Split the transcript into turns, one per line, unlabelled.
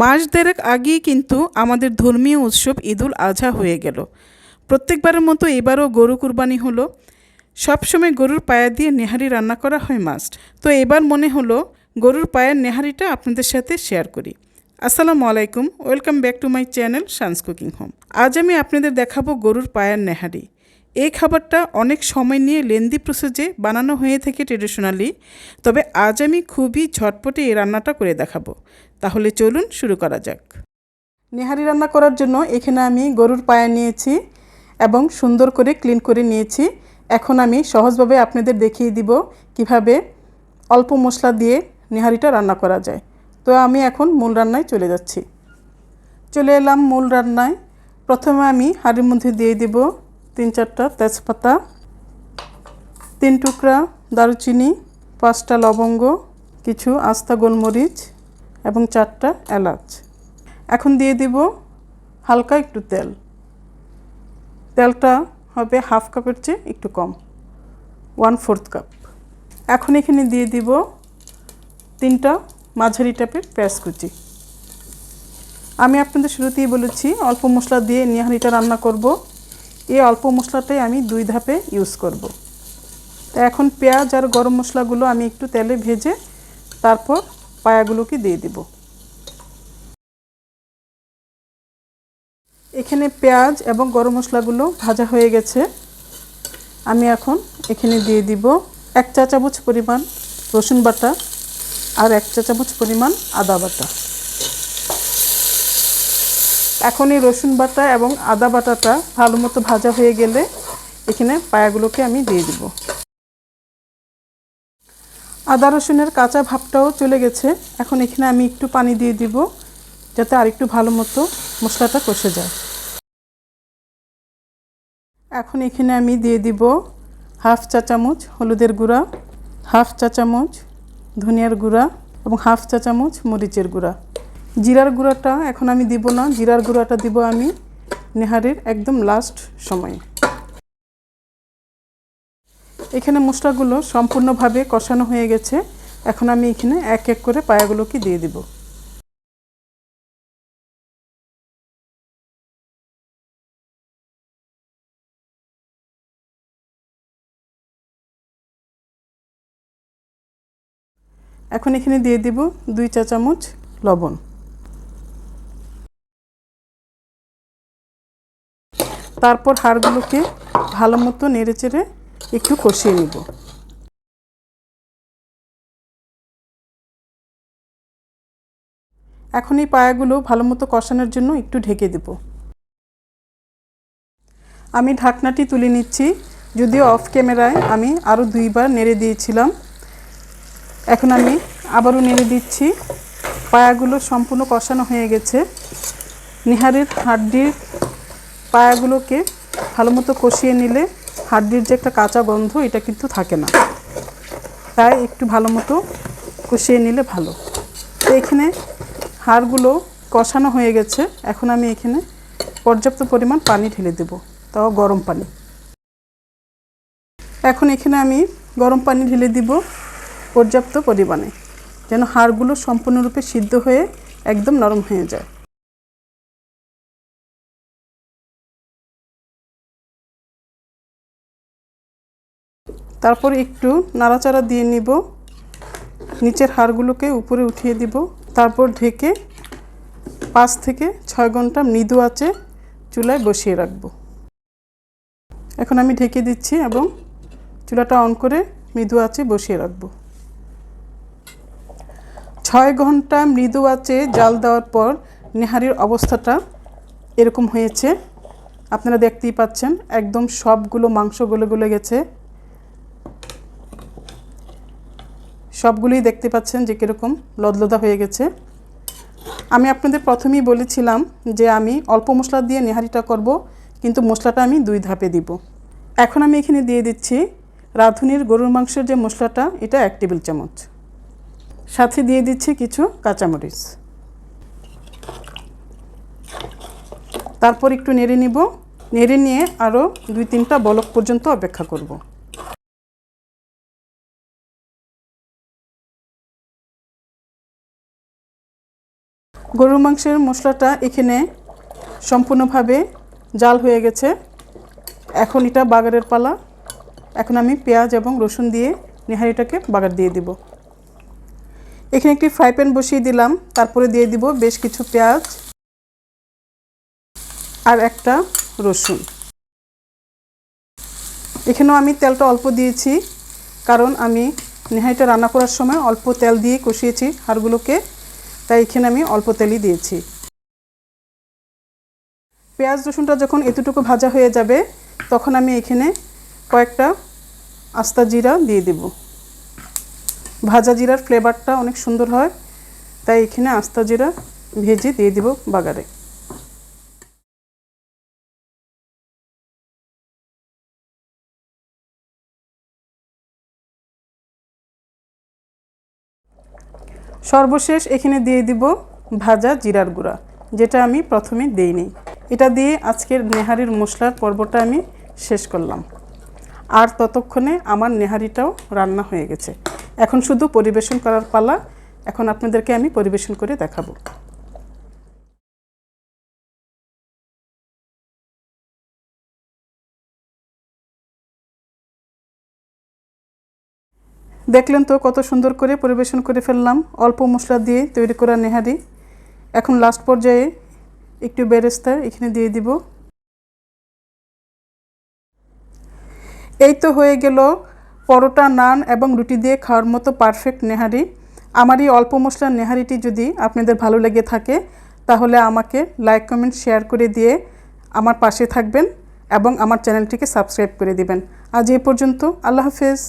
মাস দেড়েক আগেই কিন্তু আমাদের ধর্মীয় উৎসব ঈদুল আজহা হয়ে গেল। প্রত্যেকবারের মতো এবারও গরু কুরবানি হলো। সবসময় গরুর পায়া দিয়ে নেহারি রান্না করা হয় মাস্ট তো এবার মনে হলো গরুর পায়ের নেহারিটা আপনাদের সাথে শেয়ার করি। আসসালামু আলাইকুম, welcome back to my channel Sans cooking home. আজ আমি আপনাদের দেখাবো গরুর পায়ের নেহারি। এই খাবারটা অনেক সময় নিয়ে লেন্দি প্রসেসে বানানো হয়ে থাকে ট্রেডিশনালি তবে আজ আমি খুবই ঝটপটে এই রান্নাটা করে দেখাবো। তাহলে চলুন শুরু করা যাক। নেহারি রান্না করার জন্য এখানে আমি গরুর পায়া নিয়েছি এবং সুন্দর করে ক্লিন করে নিয়েছি। এখন আমি সহজভাবে আপনাদের দেখিয়ে দিব কীভাবে অল্প মশলা দিয়ে নেহারিটা রান্না করা যায়। তো আমি এখন মূল রান্নায় চলে যাচ্ছি। চলে এলাম মূল রান্নায়। প্রথমে আমি হাঁড়ির মধ্যে দিয়ে দিব তিন চারটা তেজপাতা, তিন টুকরা দারুচিনি, পাঁচটা লবঙ্গ, কিছু আস্তা গোলমরিচ এবং চারটা এলাচ। এখন দিয়ে দিব হালকা একটু তেল। তেলটা হবে হাফ কাপের চেয়ে একটু কম ওয়ান ফোর্থ কাপ এখন এখানে দিয়ে দিব তিনটা মাঝারি টাইপের পেঁয়াজ কুচি আমি আপনাদের শুরুতেই বলেছি, অল্প মশলা দিয়ে নিহারিটা রান্না করব। এই অল্প মশলাটাই আমি দুই ধাপে ইউজ করব। তা এখন পেঁয়াজ আর গরম মশলাগুলো আমি একটু তেলে ভেজে তারপর পায়াগুলোকে দিয়ে দিব। এখানে পেঁয়াজ এবং গরম মশলাগুলো ভাজা হয়ে গেছে। আমি এখন এখানে দিয়ে দিব এক চা চামচ পরিমাণ রসুন বাটা আর এক চা চামচ পরিমাণ আদা বাটা। এখন এই রসুন বাটা এবং আদা বাটাটা ভালো মতো ভাজা হয়ে গেলে এখানে পায়াগুলোকে আমি দিয়ে দিব। আদা রসুনের কাঁচা ভাবটাও চলে গেছে। এখন এখানে আমি একটু পানি দিয়ে দিব, যাতে আরেকটু ভালো মতো মশলাটা কষে যায়। এখন এখানে আমি দিয়ে দিব হাফ চা চামচ হলুদের গুঁড়া, হাফ চা চামচ ধনিয়ার গুঁড়া এবং হাফ চা চামচ মরিচের গুঁড়া। জিরার গুঁড়াটা এখন আমি দিব না, জিরার গুঁড়াটা দিব আমি নেহারের একদম লাস্ট সময়ে। এখানে মশলাগুলো সম্পূর্ণভাবে কষানো হয়ে গেছে। এখন আমি এখানে এক এক করে পায়াগুলোকে দিয়ে দিব। এখন এখানে দিয়ে দিব দুই চা চামচ লবণ। তারপর হাড়গুলোকে ভালো মতো নেড়ে চেড়ে একটু কষিয়ে নিব। এখন এই পায়াগুলো ভালো মতো কষানোর জন্য একটু ঢেকে দেব। আমি ঢাকনাটি তুলে নিচ্ছি। যদিও অফ ক্যামেরায় আমি আরও দুইবার নেড়ে দিয়েছিলাম। এখন আমি আবারও নেড়ে দিচ্ছি। পায়াগুলো সম্পূর্ণ কষানো হয়ে গেছে। নিহারের হাড্ডির পায়াগুলোকে ভালো মতো কষিয়ে নিলে হাড্ডির যে একটা কাঁচা গন্ধ, এটা কিন্তু থাকে না। তাই একটু ভালো মতো কষিয়ে নিলে ভালো। তো এখানে হাড়গুলো কষানো হয়ে গেছে। এখন আমি এখানে পর্যাপ্ত পরিমাণ পানি ঢেলে দেব, তাও গরম পানি। এখন এখানে আমি গরম পানি ঢেলে দিব পর্যাপ্ত পরিমাণে, যেন হাড়গুলো সম্পূর্ণরূপে সিদ্ধ হয়ে একদম নরম হয়ে যায়। তারপর একটু নাড়াচাড়া দিয়ে নিব। নিচের হাড়গুলোকে উপরে উঠিয়ে দিব। তারপর ঢেকে পাঁচ থেকে ছয় ঘণ্টা মৃদু আছে চুলায় বসিয়ে রাখব। এখন আমি ঢেকে দিচ্ছি এবং চুলাটা অন করে মৃদু আছে বসিয়ে রাখব। ছয় ঘণ্টা মৃদু আছে জাল দেওয়ার পর নেহারির অবস্থাটা এরকম হয়েছে। আপনারা দেখতেই পাচ্ছেন, একদম সবগুলো মাংস গলে গলে গেছে। সবগুলোই দেখতে পাচ্ছেন যে কীরকম লদলদা হয়ে গেছে। আমি আপনাদের প্রথমেই বলেছিলাম যে আমি অল্প মশলা দিয়ে নেহারিটা করব, কিন্তু মশলাটা আমি দুই ধাপে দিব। এখন আমি এখানে দিয়ে দিচ্ছি রাঁধুনির গরুর মাংসের যে মশলাটা, এটা এক টেবিল চামচ। সাথে দিয়ে দিচ্ছি কিছু কাঁচামরিচ। তারপর একটু নেড়ে নিব। নেড়ে নিয়ে আরও দুই তিনটা বলক পর্যন্ত অপেক্ষা করব। গরুর মাংসের মশলাটা এখানে সম্পূর্ণভাবে জাল হয়ে গেছে। এখন এটা বাগারের পালা। এখন আমি পেঁয়াজ এবং রসুন দিয়ে নেহারিটাকে বাগার দিয়ে দিব। এখানে একটি ফ্রাই প্যান বসিয়ে দিলাম। তারপরে দিয়ে দিব বেশ কিছু পেঁয়াজ আর একটা রসুন। এখানেও আমি তেলটা অল্প দিয়েছি, কারণ আমি নেহাইটা রান্না করার সময় অল্প তেল দিয়ে কষিয়েছি হাড়গুলোকে। তাই এখানে আমি অল্প তেলই দিয়েছি। পেঁয়াজ রসুনটা যখন এতটুকু ভাজা হয়ে যাবে, তখন আমি এখানে কয়েকটা আস্তা জিরা দিয়ে দেব। ভাজা জিরার ফ্লেভারটা অনেক সুন্দর হয়, তাই এখানে আস্তা জিরা ভেজে দিয়ে দেবো বাগারে। সর্বশেষ এখানে দিয়ে দিব ভাজা জিরার গুঁড়া, যেটা আমি প্রথমে দিইনি। এটা দিয়ে আজকের নেহারির মশলার পর্বটা আমি শেষ করলাম। আর ততক্ষণে আমার নেহারিটাও রান্না হয়ে গেছে। এখন শুধু পরিবেশন করার পালা, এখন আপনাদেরকে আমি পরিবেশন করে দেখাবো। দেখলেন তো কত সুন্দর করে পরিবেশন করে ফেললাম, অল্প মশলা দিয়ে তৈরি করা নেহারি। এখন লাস্ট পর্যায়ে একটু বেরেস্তা এখানে দিয়ে দিব। এই তো হয়ে গেল পরোটা, নান এবং রুটি দিয়ে খাওয়ার মতো পারফেক্ট নেহারি। আমার এই অল্প মশলার নেহারিটি যদি আপনাদের ভালো লেগে থাকে, তাহলে আমাকে লাইক কমেন্ট শেয়ার করে দিয়ে আমার পাশে থাকবেন এবং আমার চ্যানেলটিকে সাবস্ক্রাইব করে দিবেন। আজ এই পর্যন্ত, আল্লাহ হাফেজ।